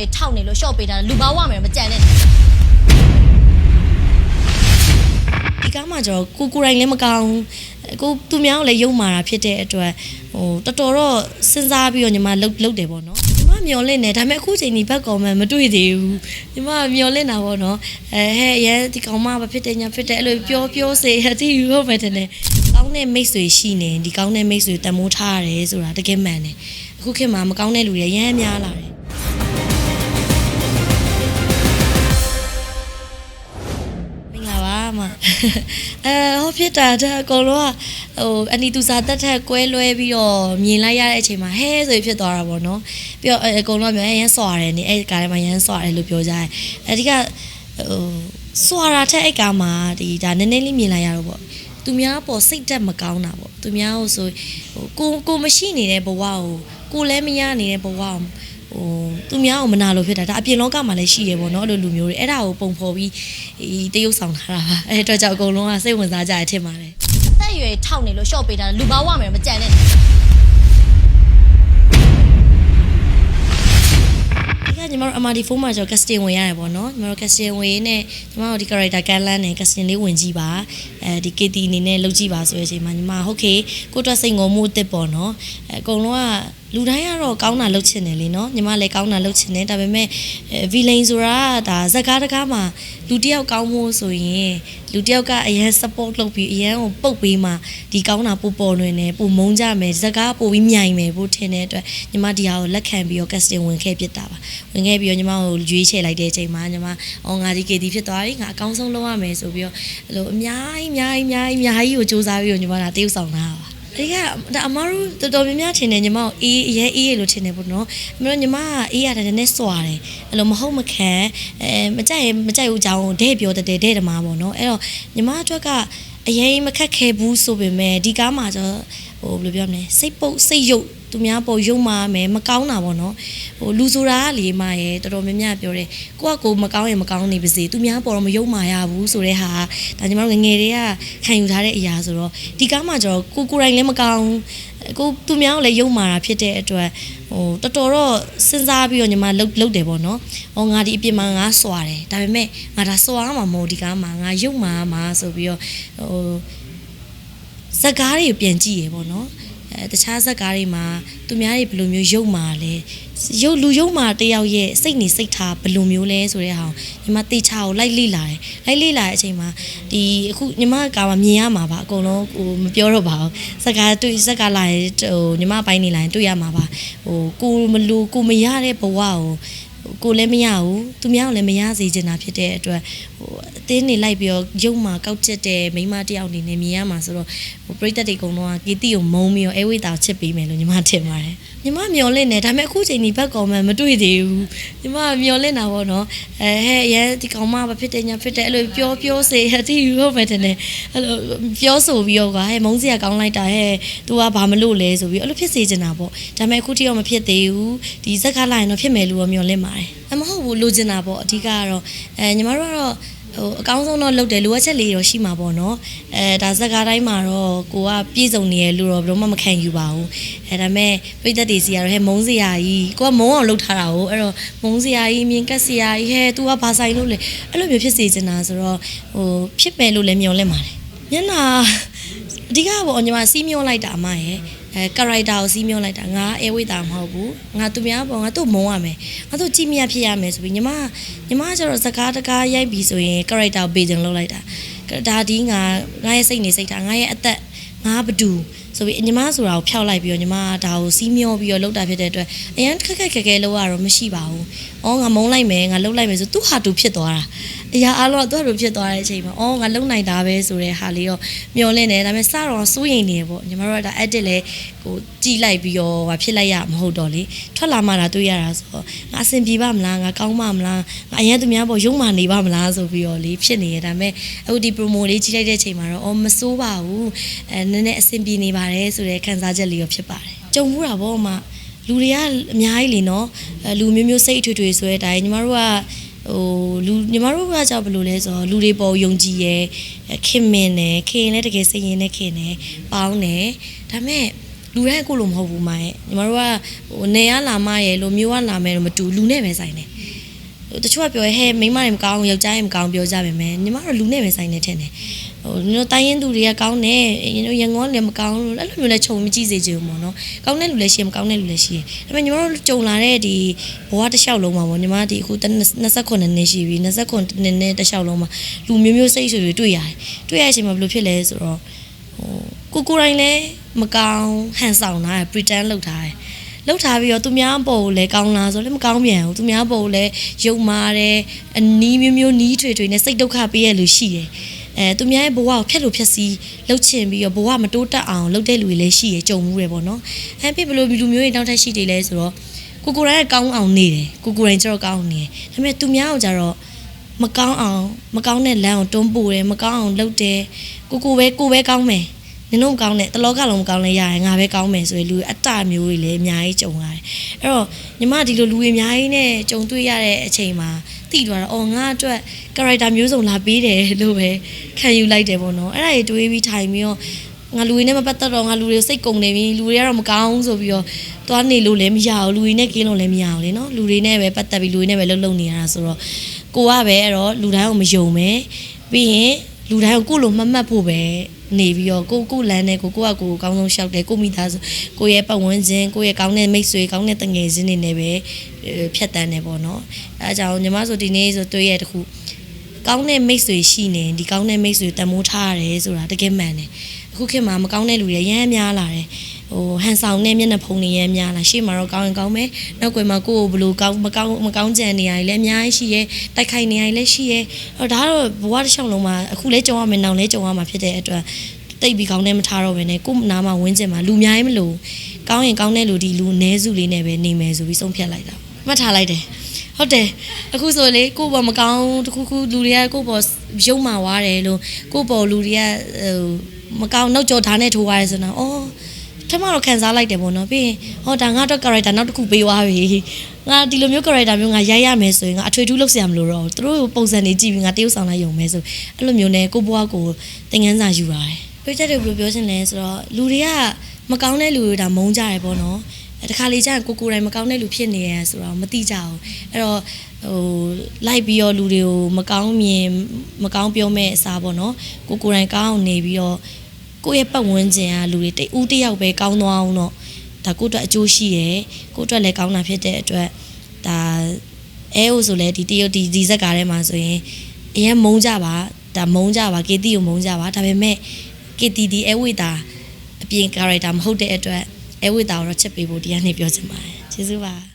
တွေထောက်နေလို့ရှော့ပေးတာလူဘာဝမယ်မကြံနဲ့ဒီကားမှာကျတော့ကိုကိုယ်တိုင်လည်းမကောင်းကိုသူများကိုလည်းယုံမာတာဖြစ်တဲ့အတွက်ဟိုတော်တော်တော့စဉ်းစားပြီးတော့ညီမလှုပ်လှုပ်တယ်ပေါ့နော်ညီမမျောလင့်နေဒါပေမဲ့အခုချိန်ဒီဘက်ကောင်မှမတွေ့သေးဘူးညီမမျောလင့်တာပေါ့နော်အဲဟဲ့ရဲဒီကောင်မဘာဖြစ်တယ်ညာဖြစ်တယ်အဲ့လိုပြောပြောစေအတိယူဟုတ်မယ်တဲ့ကောင်းတဲ့မိတ်ဆွေရှိနေဒီကောင်းတဲ့မိတ်ဆွေတန်မိုးထားရတယ်ဆိုတာတကယ်မှန်တယ်အခုခေတ်မှာမကောင်းတဲ့လူတွေရမ်းများလာတယ် အမအဲဟောဖြစ်တာတဲ့အကုန်လုံးကဟိုအနီသူစာတက်ထက်ကွဲလွဲပြီးတော့မြင်လိုက်ရတဲ့အချိန်မှာဟဲဆိုပြီးဖြစ်သွားတာပေါ့နော်ပြီးတော့အဲအကုန်လုံးကပြောအဲရမ်းစွာတယ်နေအဲ့ဒီကားထဲမှာရမ်းစွာတယ်လို့ပြောကြတယ်အဲဒီကဟိုစွာတာထက်အဲ့ကားမှာဒီဒါနည်းနည်းလေးမြင်လိုက်ရတော့ပေါ့သူများပေါ်စိတ်တက်မကောင်းတာပေါ့သူများကိုဆိုဟိုကိုကိုမရှိနေတဲ့ဘဝကိုကိုလည်းမရနေတဲ့ဘဝကို ဟိုသူများအောင်မနာလို့ဖြစ်တာဒါအပြင်လောကမှာလည်းရှိရပေါ့နော်အဲ့လိုလူမျိုးတွေအဲ့ဒါကိုပုံဖော်ပြီးဒီတရုပ်ဆောင်ထားတာပါအဲ့အတွက်ကြောင့်အကုန်လုံးကစိတ်ဝင်စားကြရထင်ပါတယ်အသက်အရွယ်ထောက်နေလို့ရှော့ပေးတာလူဘာဝမယ်မကြံနဲ့ဒီကညီမတို့ MRD4 မှာကျတော့ casting ဝင်ရတယ်ပေါ့နော်ညီမတို့ casting ဝင်ရင်းနဲ့ညီမတို့ဒီ character ကန်လန်းနဲ့ casting လေးဝင်ကြည့်ပါအဲဒီ KT အနေနဲ့လုပ်ကြည့်ပါဆိုတဲ့အချိန်မှာညီမဟုတ်ကေကိုယ့်အတွက်စိတ်ငုံမှုအစ်စ်ပေါ့နော်အဲအကုန်လုံးက လူတိုင်းကတော့ကောင်းတာလုပ်ချင်တယ်လीနော်ညီမလည်းကောင်းတာလုပ်ချင်တယ်ဒါပေမဲ့ဗီလိန်ဆိုတာကဒါဇက်ကားတကားမှာလူတစ်ယောက်ကောင်းဖို့ဆိုရင်လူတစ်ယောက်ကအရန် support လုပ်ပြီးအရန်ကိုပုတ်ပေးမှဒီကောင်းတာပို့ပေါ်လွင်တယ်ပို့မုန်းကြမယ်ဇက်ကားပို့ပြီးမြိုင်မယ်ပို့ထင်တဲ့အတွက်ညီမဒီဟာကိုလက်ခံပြီးတော့ casting ဝင်ခဲ့ဖြစ်တာပါဝင်ခဲ့ပြီးတော့ညီမကိုရွေးချယ်လိုက်တဲ့အချိန်မှာညီမအော်ငါဒီ KT ဖြစ်သွားပြီငါအကောင်းဆုံးလုပ်ရမယ်ဆိုပြီးတော့အဲ့လိုအများကြီးအများကြီးအများကြီးအများကြီးကိုစူးစမ်းပြီးတော့ညီမကတရုပ်ဆောင်တာပါ ဒီကဒါအမတို့တော်တော်များများထင်တယ်ညီမကိုအေးအရင်အေးရလို့ထင်တယ်ပေါ့နော်အမတို့ညီမကအေးရတယ်နည်းနည်းစွာတယ်အဲ့လိုမဟုတ်မခံအဲမကြိုက်ရင်မကြိုက်ဘူးအကြောင်းဒဲ့ပြောတဲ့ဒဲ့ဓမားပေါ့နော်အဲ့တော့ညီမအတွက်ကအရင်မခက်ခဲဘူးဆိုပေမဲ့ဒီကားမှာကျတော့ဟိုဘယ်လိုပြောမလဲစိတ်ပုတ်စိတ်ယုတ် သူများပေါ်ယုံမာမယ်မကောင်းတာပေါ့နော်ဟိုလူဆိုတာကလေမရဲ့တော်တော်များများပြောတယ်ကိုကကိုမကောင်းရင်မကောင်းနေပါစေသူများပေါ်တော့မယုံမာရဘူးဆိုတဲ့ဟာဒါညီမတို့ငယ်ငယ်တွေကခံယူထားတဲ့အရာဆိုတော့ဒီကားမှာကျတော့ကိုကိုယ်တိုင်လည်းမကောင်းကိုသူများကိုလည်းယုံမာတာဖြစ်တဲ့အတွက်ဟိုတော်တော်တော့စဉ်းစားပြီးတော့ညီမလှုပ်လှုပ်တယ်ပေါ့နော်။အော်ငါဒီအပြင်မှာငါစွာတယ်ဒါပေမဲ့ငါဒါစွာမှာမဟုတ်ဒီကားမှာငါယုံမာမှာဆိုပြီးတော့ဟိုဇက်ကားတွေပြန်ကြည့်ရပေါ့နော် အဲတခြားဇက်ကားတွေမှာသူများတွေဘယ်လိုမျိုးရုပ်မာလဲရုပ်လူရုပ်မာတယောက်ရဲ့စိတ်နေစိတ်ထားဘယ်လိုမျိုးလဲဆိုတဲ့ဟာကိုညီမတေချာကိုလိုက်လေ့လာတယ်လိုက်လေ့လာတဲ့အချိန်မှာဒီအခုညီမကမှာမြင်ရမှာပါအကုန်လုံးဟိုမပြောတော့ပါဘူးဇက်ကားတွေ့ဇက်ကားလာရင်ဟိုညီမပိုင်းနေလာရင်တွေ့ရမှာပါဟိုကိုမလူကိုမရတဲ့ဘဝကို ကိုလည်းမရဘူးသူများကိုလည်းမရစေချင်တာဖြစ်တဲ့အတွက်ဟိုအတင်းနေလိုက်ပြီးတော့ရုပ်မှာကောက်ချက်တဲ့မိန်းမတစ်ယောက်အနေနဲ့မြင်ရမှာဆိုတော့ဟိုပရိသတ်တွေအကုန်လုံးကကီတီကိုမုန်းပြီးတော့အဲဝိတာကိုချစ်ပေးမယ်လို့ညီမထင်ပါတယ်ညီမမျောလင့်နေဒါပေမဲ့အခုချိန်ဒီဘက်ကောင်မှမတွေ့သေးဘူးညီမမျောလင့်တာပေါ့နော်အဲဟဲ့ရဲဒီကောင်မဘာဖြစ်တယ်ညာဖြစ်တယ်အဲ့လိုပြောပြောစေအတိယူဟုတ်မယ်တဲ့အဲ့လိုပြောဆိုပြီးတော့ကဟဲ့မုန်းစရာကောင်းလိုက်တာဟဲ့ तू ကဘာမလို့လဲဆိုပြီးအဲ့လိုဖြစ်စေချင်တာပေါ့ဒါပေမဲ့အခုထိတော့မဖြစ်သေးဘူးဒီဇက်ကားလိုက်ရင်တော့ဖြစ်မယ်လို့တော့မျှော်လင့်ပါတယ်အမဟုတ်ဘူးလိုချင်တာပေါ့အဓိကကတော့အဲညီမတို့ကတော့ ဟိုအကောင်းဆုံးတော့လုပ်တယ်လိုအပ်ချက်လေးတော့ရှိမှာပေါ့နော်အဲဒါဇက်ကားတိုင်းမှာတော့ကိုကပြည့်စုံနေရလို့တော့ဘယ်တော့မှမခံယူပါဘူးအဲဒါပေမဲ့ပြည်သက်တွေစီကတော့ဟဲ့မုန်းစရာကြီးကိုကမုန်းအောင်လုပ်ထားတာကိုအဲ့တော့မုန်းစရာကြီးမြင်ကက်စရာကြီးဟဲ့ तू ကဘာဆိုင်လို့လဲအဲ့လိုမျိုးဖြစ်စေချင်တာဆိုတော့ဟိုဖြစ်မယ်လို့လည်းမျှော်လင့်ပါတယ်မျက်နှာအဓိကပေါ့ညီမစီးမျောလိုက်တာအမရဲ့ အဲကာရိုက်တာကိုစီးမျောလိုက်တာငါအဲဝိတာမဟုတ်ဘူးငါသူများပေါ့ငါသူ့မုန်းရမယ်ငါသူ့ကြည့်မြတ်ဖြစ်ရမယ်ဆိုပြီးညီမညီမကျတော့စကားတကားရိုက်ပြီးဆိုရင်ကာရိုက်တာကိုပေးခြင်းလုပ်လိုက်တာဒါဒီငါငါရဲ့စိတ်နေစိတ်ထားငါရဲ့အသက်ငါဘဒူဆိုပြီးညီမဆိုတာကိုဖျောက်လိုက်ပြီးတော့ညီမကဒါကိုစီးမျောပြီးတော့လုပ်တာဖြစ်တဲ့အတွက်အရင်ခက်ခက်ခဲခဲလုပ်ရတော့မရှိပါဘူး။အော်ငါမုန်းလိုက်မယ်ငါလုပ်လိုက်မယ်ဆိုသူ့ဟာတူဖြစ်သွားတာ။အရာအလုံးကသူ့ဟာတူဖြစ်သွားတဲ့အချိန်မှာအော်ငါလုံနိုင်တာပဲဆိုတဲ့ဟာလေးတော့မျောလင့်တယ်ဒါပေမဲ့စတော့စိုးရိမ်နေတယ်ပေါ့ညီမတို့ကဒါ edit လဲဟိုကြည်လိုက်ပြီးတော့ဟာဖြစ်လိုက်ရမဟုတ်တော့လေထွက်လာမှလာတွေ့ရတာဆိုတော့ငါအဆင်ပြေပါမလားငါကောင်းပါမလားငါအရင်သူများပေါ့ရုံမာနေပါမလားဆိုပြီးတော့လေဖြစ်နေရဒါပေမဲ့အခုဒီ promo လေးကြီးလိုက်တဲ့အချိန်မှာတော့အော်မစိုးပါဘူးအဲနည်းနည်းအဆင်ပြေနေပါတယ်ဆိုတဲ့ခံစားချက်လေးရောဖြစ်ပါတယ်ကြုံမှုတာပေါ့အမ လူတွေကအများကြီးလीနော်အဲလူမျိုးမျိုးစိတ်အထွေထွေဆိုတဲ့အတိုင်းညီမတို့ကဟိုလူညီမတို့ကကြောက်ဘယ်လိုလဲဆိုတော့လူတွေပေါ်ယုံကြည်ရယ်ခင်မင်တယ်ခင်ရင်လည်းတကယ်စိတ်ရင်းနဲ့ခင်တယ်ပေါင်းတယ်ဒါပေမဲ့လူတိုင်းကိုလိုမဟုတ်ဘူးမရဲ့ညီမတို့ကဟိုနေရလာမရဲ့လိုမျိုးကလာမယ်လို့မတူလူနဲ့ပဲဆိုင်တယ်ဟို တချို့ကပြောဟဲမိန်းမတွေမကောင်းယောက်ျားတွေမကောင်းပြောကြပါမယ်ညီမတို့လူနဲ့ပဲဆိုင်နေထင်တယ်ဟိုညီတို့တိုင်းရင်သူတွေကကောင်းတယ်ညီတို့ရန်ကုန်လည်းမကောင်းလို့အဲ့လိုမျိုးလည်းခြုံမကြည့်စေချင်ဘူးပေါ့နော်ကောင်းတဲ့လူလည်းရှိရမကောင်းတဲ့လူလည်းရှိရဒါပေမဲ့ညီမတို့ကြုံလာတဲ့ဒီဘဝတစ်လျှောက်လုံးမှာပေါ့ညီမဒီအခု29နှစ်ရှိပြီ29နှစ်နဲ့တစ်လျှောက်လုံးမှာလူမျိုးမျိုးစိတ်ဆွေတွေတွေ့ရတယ်တွေ့ရတဲ့အချိန်မှာဘယ်လိုဖြစ်လဲဆိုတော့ဟိုကိုကိုယ်တိုင်လည်းမကောင်းဟန်ဆောင်တာ pretend လုပ်ထားတယ် လုပ်ထားပြီးတော့သူများပုံကိုလည်းကောင်းလားဆိုလည်းမကောင်းပြန်ဘူးသူများပုံကိုလည်းယုံမာတယ်အနီးမျိုးမျိုးနီးထွေထွေနဲ့စိတ်ဒုက္ခပေးရလို့ရှိတယ်အဲသူများရဲ့ဘဝကိုဖျက်လို့ဖျက်စီးလှုပ်ချင်ပြီးတော့ဘဝမတိုးတက်အောင်လုပ်တဲ့လူတွေလည်းရှိရကြုံမှုတယ်ပေါ့နော်အဲဖြစ်ဘယ်လိုလူမျိုးတွေတောင်းထက်ရှိတယ်လဲဆိုတော့ကိုကိုယ်တိုင်ကကောင်းအောင်နေတယ်ကိုကိုယ်တိုင်ကျတော့ကောင်းအောင်နေတယ်ဒါပေမဲ့သူများကိုကျတော့မကောင်းအောင်မကောင်းတဲ့လမ်းကိုတွန်းပို့တယ်မကောင်းအောင်လုပ်တယ်ကိုကိုပဲကိုပဲကောင်းမယ် နင်တို့မကောင်းတဲ့တလောကလုံးမကောင်းလဲရရင်ငါပဲကောင်းမယ်ဆိုရင်လူအတ္တမျိုးတွေလည်းအများကြီးကြုံရတယ်အဲ့တော့ညီမဒီလိုလူတွေအများကြီးနဲ့ကြုံတွေ့ရတဲ့အချိန်မှာသိသွားတော့အော်ငါအတွက် character မျိုးစုံလာပေးတယ်လို့ပဲခံယူလိုက်တယ်ပေါ့နော်အဲ့ဒါတွေတွေးပြီးထိုင်ပြီးတော့ငါလူတွေနဲ့မပတ်သက်တော့ငါလူတွေစိတ်ကုန်နေပြီလူတွေကတော့မကောင်းဆိုပြီးတော့သွားနေလို့လည်းမရဘူးလူတွေနဲ့ကင်းလို့လည်းမရဘူးလေနော်လူတွေနဲ့ပဲပတ်သက်ပြီးလူတွေနဲ့ပဲလှုပ်လှုပ်နေရတာဆိုတော့ကိုကပဲအဲ့တော့လူတိုင်းကိုမယုံမယ်ပြီးရင် လူတိုင်းကိုကိုယ့်လိုမှတ်မှတ်ဖို့ပဲနေပြီးတော့ကိုကိုလမ်းနဲ့ကိုကိုကကိုအကောင်းဆုံးရှောက်တယ်ကိုမိသားစုကိုရဲ့ပတ်ဝန်းကျင်ကိုရဲ့ကောင်းတဲ့မိတ်ဆွေကောင်းတဲ့တငယ်ချင်းတွေနဲ့ပဲအဲဖြတ်တန်းတယ်ပေါ့နော်အဲအကြောင်းညီမဆိုဒီနေ့ဆိုတွေ့ရတဲ့တခုကောင်းတဲ့မိတ်ဆွေရှိနေဒီကောင်းတဲ့မိတ်ဆွေတန်မိုးထားရတယ်ဆိုတာတကယ်မှန်တယ်အခုခေတ်မှာမကောင်းတဲ့လူတွေရမ်းများလာတယ် ဟိုဟန်ဆောင်နဲ့မျက်နှာဖုံတွေရမ်းများလာရှေ့မှာတော့ကောင်းရင်ကောင်းမယ်နောက်ကွယ်မှာကိုယ့်ကိုဘယ်လိုကောင်းမကောင်းမကောင်းကြံနေရည်လည်းအများကြီးရှိရဲတိုက်ခိုက်နေရည်လည်းရှိရဲအဲ့တော့ဒါကတော့ဘဝတစ်လျှောက်လုံးမှာအခုလဲကြုံရမယ်နောက်လဲကြုံရမှာဖြစ်တဲ့အတွက်တိတ်ပြီးကောင်းတဲ့မထားတော့ဘဲနဲ့ကို့နားမှာဝင်းကျင်မှာလူများရင်မလို့ကောင်းရင်ကောင်းတဲ့လူဒီလူအ ਨੇ စုလေးနဲ့ပဲနေမယ်ဆိုပြီးဆုံးဖြတ်လိုက်တာမှတ်ထားလိုက်တယ်ဟုတ်တယ်အခုဆိုလေကို့ဘောမကောင်းတခုခုလူတွေကကို့ဘောရုံမာသွားတယ်လို့ကို့ဘောလူတွေကဟိုမကောင်းနောက်ကျော်ဓာတ်နဲ့ထိုးသွားတယ်ဆိုတော့အော် ထမတော့ခံစားလိုက်တယ်ပေါ့နော်ပြီးရင်ဟောဒါငါတော့ character နောက်တစ်ခုပေးသွားပြီငါဒီလိုမျိုး character မျိုးငါရိုက်ရမယ်ဆိုရင်ငါအထွေထူးလုပ်စရာမလိုတော့ဘူးသူတို့ပုံစံတွေကြည့်ပြီးငါတရုပ်ဆောင်လိုက်ရုံပဲဆိုအဲ့လိုမျိုးနဲ့ကိုဘွားကိုသင်ငန်းစာယူရတယ်ပြည့်ချက်တွေဘယ်လိုပြောချင်လဲဆိုတော့လူတွေကမကောင်းတဲ့လူတွေဒါမုန်းကြတယ်ပေါ့နော်အဲတခါလေကျရင်ကိုကိုယ်တိုင်မကောင်းတဲ့လူဖြစ်နေရဆိုတော့မသိကြဘူးအဲ့တော့ဟိုလိုက်ပြီးတော့လူတွေကိုမကောင်းမြင်မကောင်းပြောမဲ့အစားပေါ့နော်ကိုကိုယ်တိုင်ကောင်းအောင်နေပြီးတော့ ကိုယ့်ရဲ့ပတ်ဝန်းကျင်ကလူတွေတိတ်ဦးတစ်ယောက်ပဲကောင်းသွားအောင်တော့ဒါကိုယ့်အတွက်အကျိုးရှိရယ်ကိုယ့်အတွက်လည်းကောင်းတာဖြစ်တဲ့အတွက်ဒါအဲဟိုဆိုလဲဒီတရုတ်ဒီဒီဇက်ကားထဲမှာဆိုရင်အရင်မုန်းကြပါဒါမုန်းကြပါကေတီကိုမုန်းကြပါဒါပေမဲ့ကေတီဒီအဲဝိတာအပြင် character မဟုတ်တဲ့အတွက်အဲဝိတာကိုတော့ချက်ပေးဖို့တရားနေပြောချင်ပါတယ်ကျေးဇူးပါ